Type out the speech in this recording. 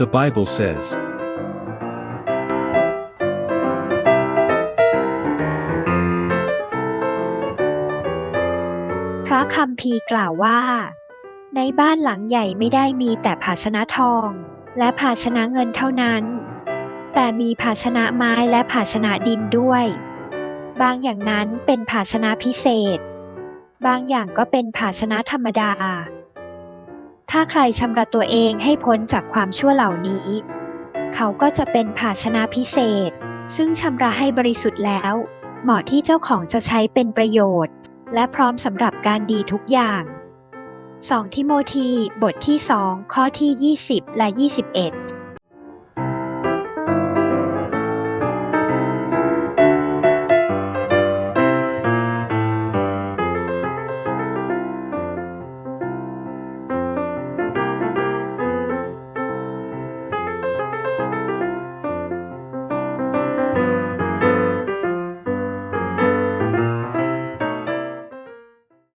The Bible says. พระคำพีร์กล่าวว่า ในบ้านหลังใหญ่ไม่ได้มีแต่ภาชนะทอง และภาชนะเงินเท่านั้น แต่มีภาชนะไม้และภาชนะดินด้วย บางอย่างนั้นเป็นภาชนะพิเศษ บางอย่างก็เป็นภาชนะธรรมดา ถ้าใครชำระตัวเองให้พ้นจากความชั่วเหล่านี้ เขาก็จะเป็นภาชนะพิเศษ ซึ่งชำระให้บริสุทธิ์แล้ว เหมาะที่เจ้าของจะใช้เป็นประโยชน์ และพร้อมสำหรับการดีทุกอย่าง 2 ทิโมธีบทที่ 2 ข้อที่ 20 และ 21